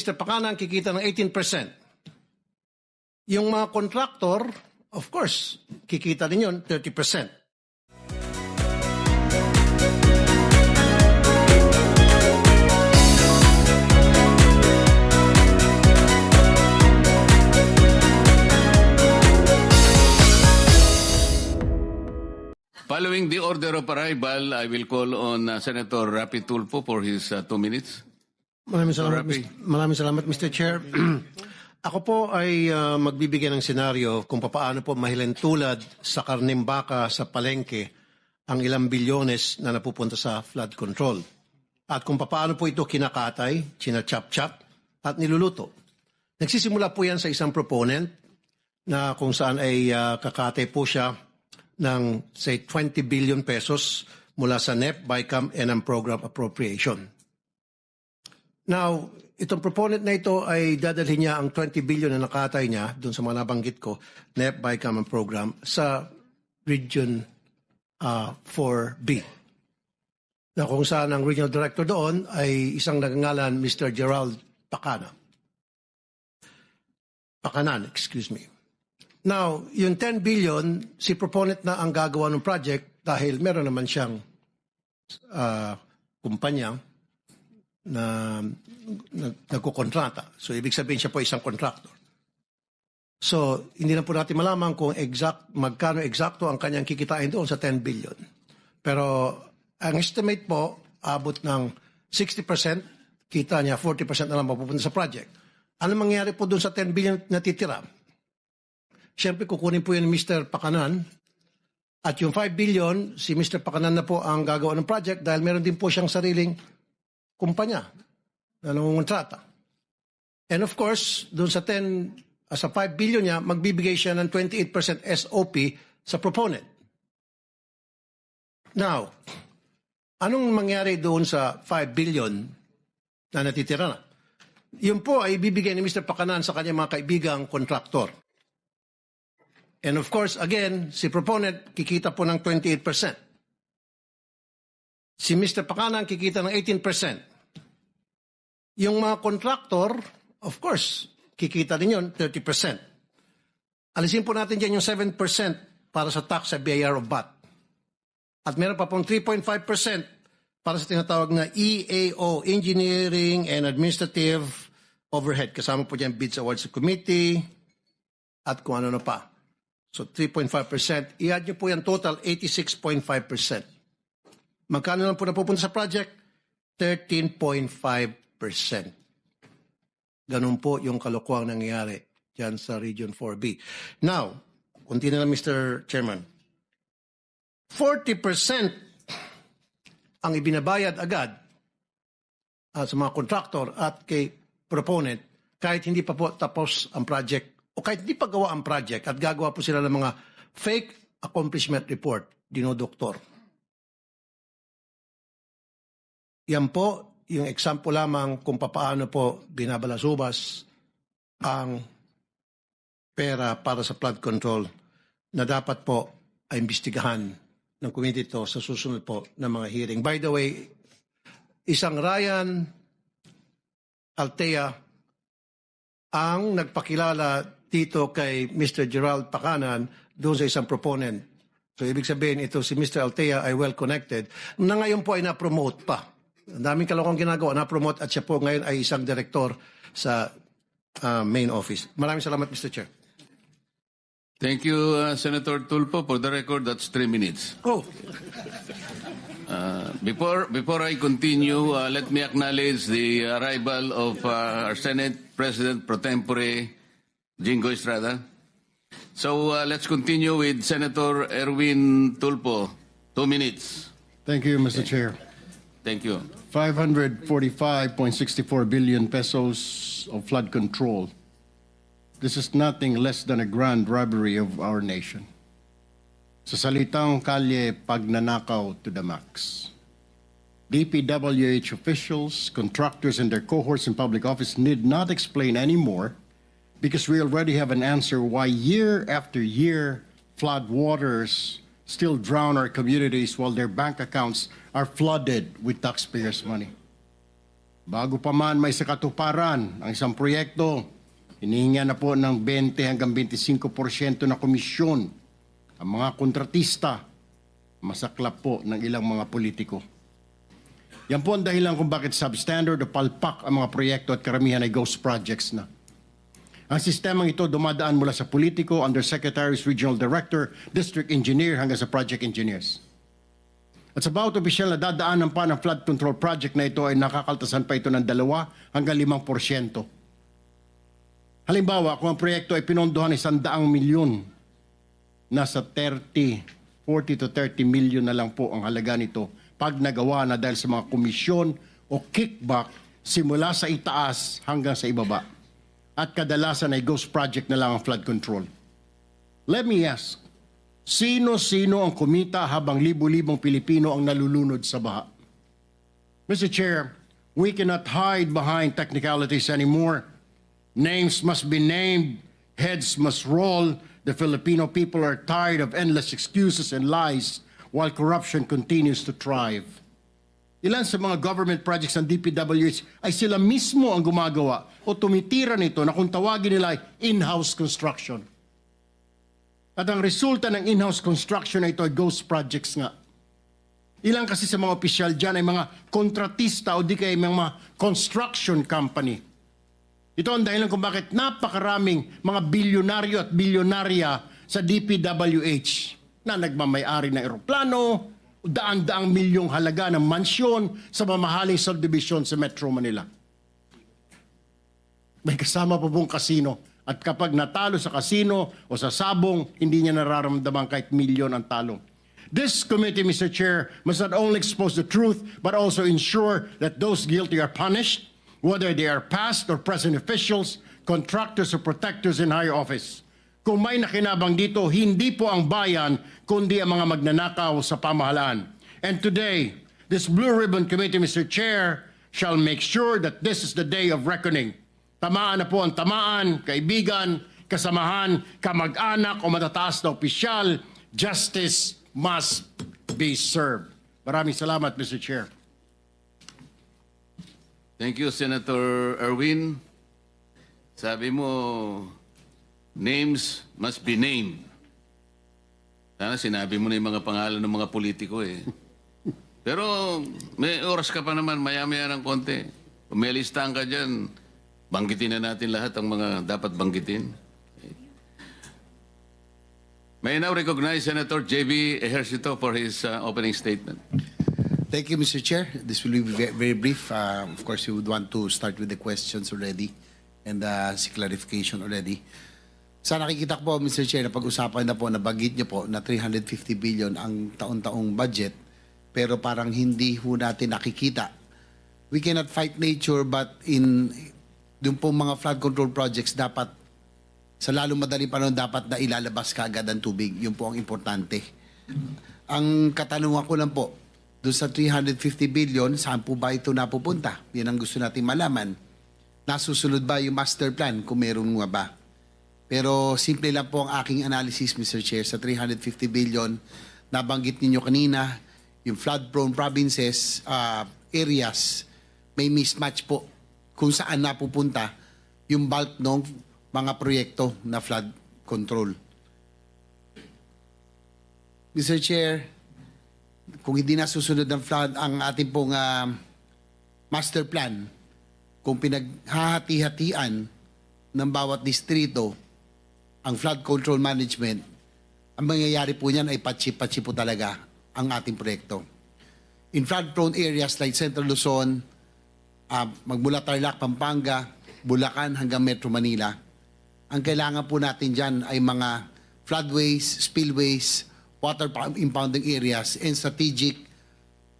Mr. Pakanan kikita ng 18%. Yung mga contractor, of course, kikita din yun 30%. Following the order of arrival, I will call on uh, Senator Rapi Tulfo for his uh, two minutes. Maraming salamat. Mr. maraming salamat, Mr. Chair. Ako po ay ah, magbibigay ng senaryo kung paano po mahilentulad sa karning baka sa palengke ang ilang bilyones na napupunta sa flood control. At kung paano po ito kinakatay, chinachap-chap, at niluluto. Nagsisimula po yan sa isang proponent na kung saan ay ah, kakatay po siya ng say 20 billion pesos mula sa NEP, BICAM, and ang program appropriation. Now, itong proponent na ito ay dadalhin niya ang 20 billion na nakatay niya doon sa mga nabanggit ko, NEP by Common Program, sa Region uh, 4B. Na kung saan ang regional director doon ay isang nagangalan Mr. Gerald Pacana. Pakanan, excuse me. Now, yung 10 billion, si proponent na ang gagawa ng project dahil meron naman siyang uh, kumpanya na, na nagkukontrata. So, ibig sabihin siya po isang contractor. So, hindi na po natin malaman kung exact, magkano eksakto ang kanyang kikitain doon sa 10 billion. Pero, ang estimate po, abot ng 60% kita niya, 40% na lang mapupunta sa project. Ano mangyayari po doon sa 10 billion na titira? Siyempre, kukunin po yun ni Mr. Pakanan. At yung 5 billion, si Mr. Pakanan na po ang gagawa ng project dahil meron din po siyang sariling kumpanya na nangungontrata. And of course, doon sa 10, uh, sa 5 billion niya, magbibigay siya ng 28% SOP sa proponent. Now, anong mangyari doon sa 5 billion na natitira na? Yun po ay bibigay ni Mr. Pakanan sa kanyang mga kaibigang kontraktor. And of course, again, si proponent kikita po ng 28%. Si Mr. Pakanan kikita ng 18%. Yung mga contractor, of course, kikita din yun, 30%. Alisin po natin dyan yung 7% para sa tax sa BIR of VAT. At meron pa pong 3.5% para sa tinatawag na EAO, Engineering and Administrative Overhead. Kasama po dyan bids awards committee at kung ano na pa. So 3.5%. I-add nyo po yan total, 86.5%. Magkano lang po napupunta sa project? 13.5%. Ganun po yung kalokohang nangyayari dyan sa Region 4B. Now, kunti na lang Mr. Chairman. 40% ang ibinabayad agad ah, sa mga contractor at kay proponent kahit hindi pa po tapos ang project o kahit hindi pa gawa ang project at gagawa po sila ng mga fake accomplishment report, dinodoktor. Yan po yung example lamang kung papaano po binabalasubas ang pera para sa flood control na dapat po ay imbestigahan ng committee to sa susunod po ng mga hearing. By the way, isang Ryan Altea ang nagpakilala dito kay Mr. Gerald Pakanan doon sa isang proponent. So ibig sabihin ito si Mr. Altea ay well connected na ngayon po ay na-promote pa. Ang daming kalokong ginagawa, na-promote at siya po ngayon ay isang direktor sa uh, main office. Maraming salamat Mr. Chair. Thank you, uh, Senator Tulfo. For the record, that's three minutes. Oh, Uh, before before I continue, uh, let me acknowledge the arrival of uh, our Senate President pro tempore, Jingo Estrada. So uh, let's continue with Senator Erwin Tulfo. Two minutes. Thank you, Mr. Chair. Thank you. 545.64 billion pesos of flood control. This is nothing less than a grand robbery of our nation. Sa salitang kalye, pagnanakaw to the max. DPWH officials, contractors, and their cohorts in public office need not explain anymore because we already have an answer why year after year flood waters still drown our communities while their bank accounts are flooded with taxpayers' money. Bago pa man may sakatuparan ang isang proyekto, hinihinga na po ng 20 hanggang 25% na komisyon ang mga kontratista, masaklap po ng ilang mga politiko. Yan po ang dahilan kung bakit substandard o palpak ang mga proyekto at karamihan ay ghost projects na. Ang sistemang ito dumadaan mula sa politiko, undersecretaries, regional director, district engineer hanggang sa project engineers. At sa bawat opisyal na dadaanan pa ng flood control project na ito ay nakakaltasan pa ito ng dalawa hanggang limang porsyento. Halimbawa, kung ang proyekto ay pinondohan isang daang milyon, nasa 30, 40 to 30 milyon na lang po ang halaga nito pag nagawa na dahil sa mga komisyon o kickback simula sa itaas hanggang sa ibaba. At kadalasan ay ghost project na lang ang flood control. Let me ask, sino-sino ang kumita habang libu-libong Pilipino ang nalulunod sa baha? Mr. Chair, we cannot hide behind technicalities anymore. Names must be named, heads must roll. The Filipino people are tired of endless excuses and lies while corruption continues to thrive. Ilan sa mga government projects ng DPWH ay sila mismo ang gumagawa o tumitira nito na kung tawagin nila ay in-house construction. At ang resulta ng in-house construction na ito ay ghost projects nga. Ilang kasi sa mga opisyal dyan ay mga kontratista o di kaya mga construction company. Ito ang dahilan kung bakit napakaraming mga bilyonaryo at bilyonarya sa DPWH na nagmamayari ng eroplano, daan-daang milyong halaga ng mansyon sa mamahaling subdivision sa Metro Manila. May kasama po pong kasino. At kapag natalo sa kasino o sa sabong, hindi niya nararamdaman kahit milyon ang talo. This committee, Mr. Chair, must not only expose the truth, but also ensure that those guilty are punished, whether they are past or present officials, contractors or protectors in higher office. Kung may nakinabang dito, hindi po ang bayan, kundi ang mga magnanakaw sa pamahalaan. And today, this Blue Ribbon Committee, Mr. Chair, shall make sure that this is the day of reckoning. Tamaan na po ang tamaan, kaibigan, kasamahan, kamag-anak o matataas na opisyal. Justice must be served. Maraming salamat, Mr. Chair. Thank you, Senator Erwin. Sabi mo, names must be named. Sana sinabi mo na yung mga pangalan ng mga politiko eh. Pero may oras ka pa naman, maya-maya ng konti. Kung may listahan ka dyan, banggitin na natin lahat ang mga dapat banggitin. May I now recognize Senator J.B. Ejercito for his uh, opening statement. Thank you, Mr. Chair. This will be ve- very brief. Uh, Of course, we would want to start with the questions already and uh, si clarification already. Sa nakikita ko po, Mr. Chair, na pag-usapan na po, nabagit niyo po na 350 billion ang taon-taong budget, pero parang hindi ho natin nakikita. We cannot fight nature, but in yung po mga flood control projects, dapat sa lalong madaling panahon, dapat na ilalabas kaagad ang tubig. Yun po ang importante. Ang katanungan ko lang po, doon sa 350 billion, saan po ba ito napupunta? Yan ang gusto natin malaman. Nasusunod ba yung master plan kung meron nga ba? Pero simple lang po ang aking analysis, Mr. Chair, sa 350 billion, nabanggit ninyo kanina, yung flood-prone provinces, uh, areas, may mismatch po kung saan napupunta yung bulk ng mga proyekto na flood control. Mr. Chair, kung hindi nasusunod ng flood ang ating pong ah, master plan, kung pinaghahati-hatian ng bawat distrito ang flood control management, ang mangyayari po niyan ay patsi-patsi po talaga ang ating proyekto. In flood-prone areas like Central Luzon, ah, magmula Tarlac, Pampanga, Bulacan hanggang Metro Manila, ang kailangan po natin dyan ay mga floodways, spillways, water impounding areas, and strategic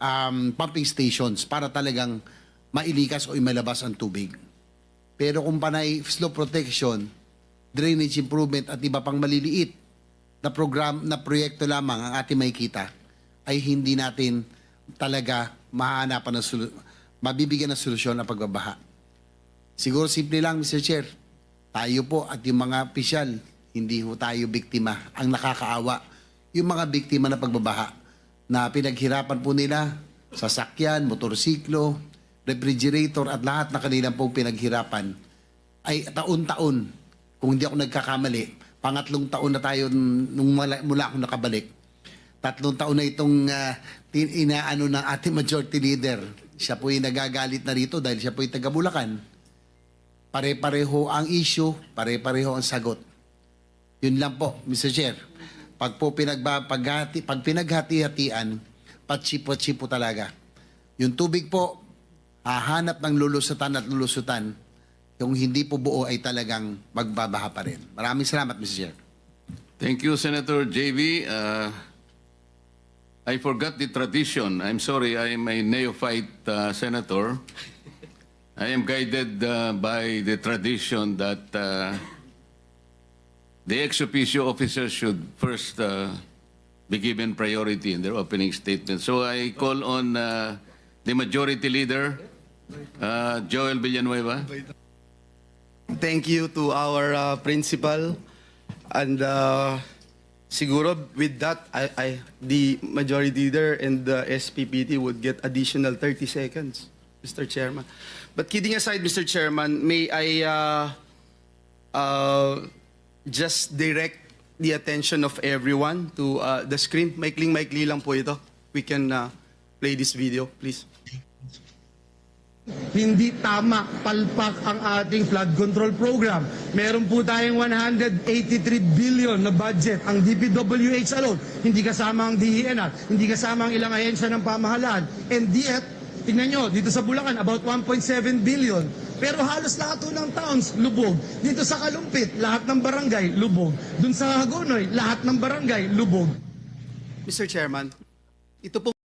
um, pumping stations para talagang mailikas o imalabas ang tubig. Pero kung panay slope protection, drainage improvement at iba pang maliliit na program na proyekto lamang ang ating makikita ay hindi natin talaga mahanapan ng solu- mabibigyan ng solusyon ang pagbabaha. Siguro simple lang, Mr. Chair. Tayo po at yung mga opisyal, hindi ho tayo biktima. Ang nakakaawa, yung mga biktima na pagbabaha na pinaghirapan po nila, sasakyan, motorsiklo, refrigerator at lahat na kanilang pong pinaghirapan ay taon-taon, kung hindi ako nagkakamali, pangatlong taon na tayo nung mula, mula ako nakabalik. Tatlong taon na itong tin- inaano ng ating majority leader. Siya po yung nagagalit na rito dahil siya po yung taga Bulacan. Pare-pareho ang issue, pare-pareho ang sagot. Yun lang po, Mr. Chair. Pag po pinagba, paghati, pag pinaghati-hatian, patsipo-tsipo talaga. Yung tubig po, hahanap ng lulusutan at lulusutan. Yung hindi po buo ay talagang magbabaha pa rin. Maraming salamat, Mr. Chair. Thank you, Senator JV. Uh, I forgot the tradition. I'm sorry, I am a neophyte uh, senator. I am guided uh, by the tradition that uh, the ex officio officers should first uh, be given priority in their opening statement. So I call on uh, the majority leader, uh, Joel Villanueva. Thank you to our uh, principal and uh, siguro with that I, I the majority leader and the SPPT would get additional 30 seconds Mr. Chairman. But kidding aside Mr. Chairman, may I uh, uh, just direct the attention of everyone to uh, the screen. Maikling-maikli lang po ito. We can uh, play this video, please. Hindi tama palpak ang ating flood control program. Meron po tayong 183 billion na budget ang DPWH alone. Hindi kasama ang DENR, hindi kasama ang ilang ahensya ng pamahalaan. And yet, tingnan nyo, dito sa Bulacan, about 1.7 billion. Pero halos lahat ng towns, lubog. Dito sa Kalumpit, lahat ng barangay, lubog. Dun sa Hagonoy, lahat ng barangay, lubog. Mr. Chairman, ito po